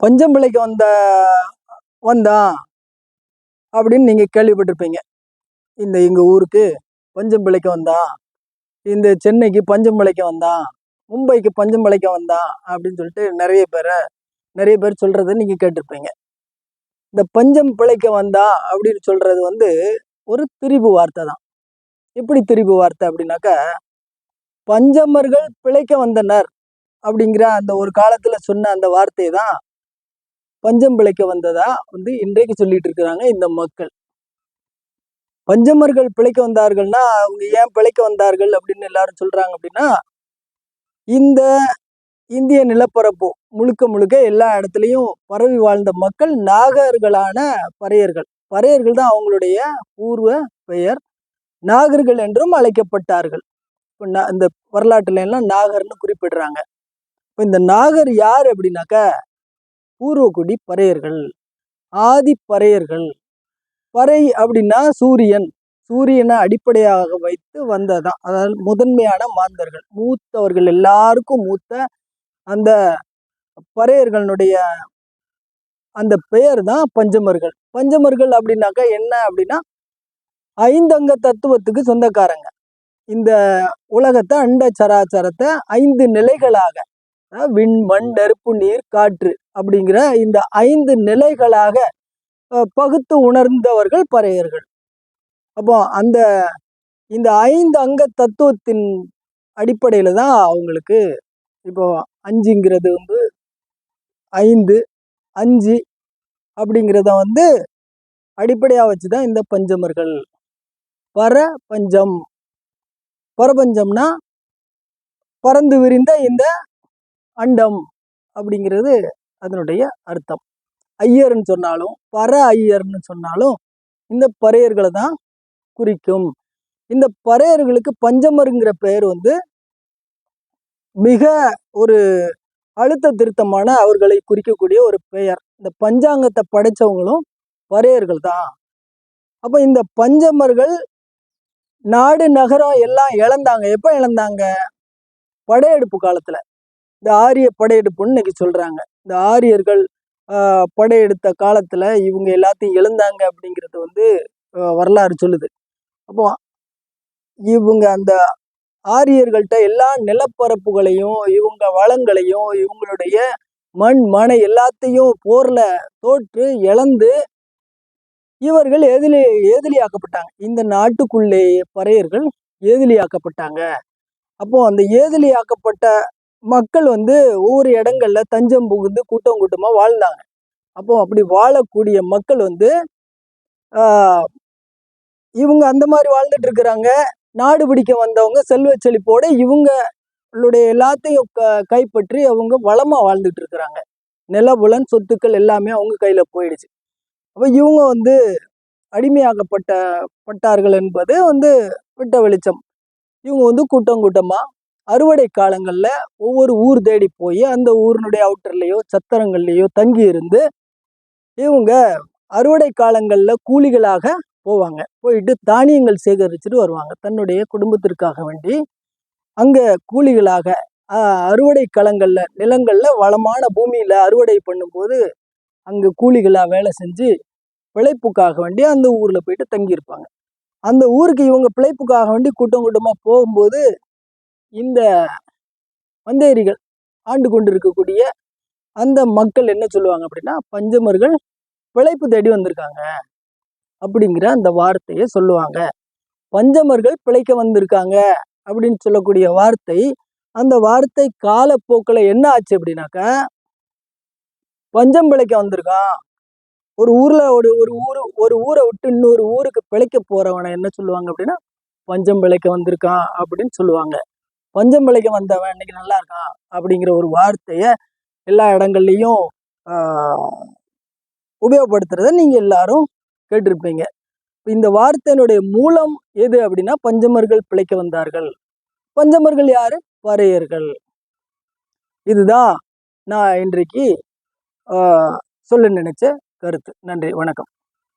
பஞ்சம் பிழைக்க வந்த வந்தான் அப்படின்னு நீங்கள் கேள்விப்பட்டிருப்பீங்க. இந்த எங்கள் ஊருக்கு பஞ்சம் பிழைக்க வந்தான் இந்த சென்னைக்கு பஞ்சம் பிள்ளைக்கு வந்தான் மும்பைக்கு பஞ்சம் பிள்ளைக்கு வந்தான் அப்படின்னு சொல்லிட்டு நிறைய பேரை நிறைய பேர் சொல்கிறத நீங்கள் கேட்டிருப்பீங்க. இந்த பஞ்சம் பிழைக்க வந்தா அப்படின்னு சொல்கிறது வந்து ஒரு திரிபு வார்த்தை தான். எப்படி திரிபு வார்த்தை அப்படின்னாக்கா பஞ்சமர்கள் பிழைக்க வந்தனர் அப்படிங்கிற அந்த ஒரு காலத்தில் சொன்ன அந்த வார்த்தை தான் பஞ்சம் பிழைக்க வந்ததா வந்து இன்றைக்கு சொல்லிட்டு இருக்கிறாங்க இந்த மக்கள். பஞ்சமர்கள் பிழைக்க வந்தார்கள்னா அவங்க ஏன் பிழைக்க வந்தார்கள் அப்படின்னு எல்லாரும் சொல்றாங்க அப்படின்னா இந்த இந்திய நிலப்பரப்பு முழுக்க முழுக்க எல்லா இடத்துலையும் பரவி வாழ்ந்த மக்கள் நாகர்களான பறையர்கள். பறையர்கள் தான் அவங்களுடைய பூர்வ பெயர். நாகர்கள் என்றும் அழைக்கப்பட்டார்கள். இப்போ இந்த வரலாற்றுல எல்லாம் நாகர்னு குறிப்பிடுறாங்க. இப்போ இந்த நாகர் யார் அப்படின்னாக்க பூர்வகுடி பறையர்கள் ஆதி பறையர்கள். பறை அப்படின்னா சூரியன். சூரியனை அடிப்படையாக வைத்து வந்ததான் அதாவது முதன்மையான மாந்தர்கள். மூத்தவர்கள் எல்லாருக்கும் மூத்த அந்த பறையர்களுடைய அந்த பெயர் தான் பஞ்சமர்கள். பஞ்சமர்கள் அப்படின்னாக்கா என்ன அப்படின்னா ஐந்தங்க தத்துவத்துக்கு சொந்தக்காரங்க. இந்த உலகத்தை அண்ட சராச்சரத்தை ஐந்து நிலைகளாக விண் மண் நெருப்பு நீர் காற்று அப்படிங்கிற இந்த ஐந்து நிலைகளாக பகுத்து உணர்ந்தவர்கள் பறையர்கள். அப்போ அந்த இந்த ஐந்து அங்க தத்துவத்தின் அடிப்படையில் தான் அவங்களுக்கு இப்போ அஞ்சுங்கிறது வந்து ஐந்து அஞ்சு அப்படிங்கிறத வந்து அடிப்படையாக வச்சு தான் இந்த பஞ்சமர்கள் பர பஞ்சம். பரபஞ்சம்னா பறந்து விரிந்த இந்த அண்டம் அப்படிங்கிறது அதனுடைய அர்த்தம். ஐயர்னு சொன்னாலும் பர ஐயர்னு சொன்னாலும் இந்த பறையர்களை தான் குறிக்கும். இந்த பறையர்களுக்கு பஞ்சமருங்கிற பெயர் வந்து மிக ஒரு அழுத்த திருத்தமான அவர்களை குறிக்கக்கூடிய ஒரு பெயர். இந்த பஞ்சாங்கத்தை படைச்சவங்களும் பறையர்கள் தான். அப்போ இந்த பஞ்சமர்கள் நாடு நகரம் எல்லாம் இழந்தாங்க. எப்போ இழந்தாங்க? படையெடுப்பு காலத்தில். இந்த ஆரிய படையெடுப்புன்னு இன்னைக்கு சொல்கிறாங்க இந்த ஆரியர்கள் படையெடுத்த காலத்தில் இவங்க எல்லாத்தையும் எழுந்தாங்க அப்படிங்கிறது வந்து வரலாறு சொல்லுது. அப்போ இவங்க அந்த ஆரியர்கள்ட்ட எல்லா நிலப்பரப்புகளையும் இவங்க வளங்களையும் இவங்களுடைய மண் மனை எல்லாத்தையும் போரில் தோற்று இழந்து இவர்கள் எதிலி ஏதிலியாக்கப்பட்டாங்க இந்த நாட்டுக்குள்ளே பறையர்கள் ஏதிலியாக்கப்பட்டாங்க அப்போ அந்த ஏதிலியாக்கப்பட்ட மக்கள் வந்து ஒவ்வொரு இடங்கள்ல தஞ்சம் புகுந்து கூட்டம் கூட்டமாக வாழ்ந்தாங்க. அப்போ அப்படி வாழக்கூடிய மக்கள் வந்து இவங்க அந்த மாதிரி வாழ்ந்துட்டு இருக்கிறாங்க. நாடு பிடிக்க வந்தவங்க செல்வ செழிப்போட இவங்களுடைய எல்லாத்தையும் க கைப்பற்றி அவங்க வளமாக வாழ்ந்துட்டு இருக்கிறாங்க. நிலபுலன் சொத்துக்கள் எல்லாமே அவங்க கையில் போயிடுச்சு. அப்போ இவங்க வந்து அடிமையாகப்பட்ட பட்டார்கள் என்பது வந்து விட்ட வெளிச்சம். இவங்க வந்து கூட்டம் கூட்டமாக அறுவடை காலங்களில் ஒவ்வொரு ஊர் தேடி போய் அந்த ஊரினுடைய அவுட்டர்லேயோ சத்திரங்கள்லேயோ தங்கி இருந்து இவங்க அறுவடை காலங்களில் கூலிகளாக போவாங்க. போயிட்டு தானியங்கள் சேகரிச்சுட்டு வருவாங்க. தன்னுடைய குடும்பத்திற்காக வேண்டி. அங்கே கூலிகளாக அறுவடை களங்களில் நிலங்களில் வளமான பூமியில் அறுவடை பண்ணும்போது அங்கே கூலிகளாக வேலை செஞ்சு பிழைப்புக்காக வேண்டி அந்த ஊரில் போயிட்டு தங்கியிருப்பாங்க. அந்த ஊருக்கு இவங்க பிழைப்புக்காக வேண்டி கூட்டம் கூட்டமாக போகும்போது இந்த மந்தேரிகள் ஆண்டு கொண்டு இருக்கக்கூடிய அந்த மக்கள் என்ன சொல்லுவாங்க அப்படின்னா பஞ்சமர்கள் பிழைப்பு தேடி வந்திருக்காங்க அப்படிங்கிற அந்த வார்த்தையை சொல்லுவாங்க. பஞ்சமர்கள் பிழைக்க வந்திருக்காங்க அப்படின்னு சொல்லக்கூடிய வார்த்தை அந்த வார்த்தை காலப்போக்கில் என்ன ஆச்சு அப்படின்னாக்கா பஞ்சம் பிழைக்க வந்திருக்கான். ஒரு ஊரில் ஒரு ஒரு ஊர் ஒரு ஊரை விட்டு இன்னொரு ஊருக்கு பிழைக்க போகிறவனை என்ன சொல்லுவாங்க அப்படின்னா பஞ்சம் பிழைக்க வந்திருக்கான் அப்படின்னு சொல்லுவாங்க. பஞ்சம் பிழைக்க வந்தவன் இன்னைக்கு நல்லா இருக்கான் அப்படிங்கிற ஒரு வார்த்தையை எல்லா இடங்கள்லையும் உபயோகப்படுத்துறத நீங்கள் எல்லாரும் கேட்டிருப்பீங்க. இந்த வார்த்தையினுடைய மூலம் எது அப்படின்னா பஞ்சமர்கள் பிழைக்க வந்தார்கள். பஞ்சமர்கள் யாரு? பறையர்கள். இதுதான் நான் இன்றைக்கு சொல்ல நினைச்ச கருத்து. நன்றி வணக்கம்.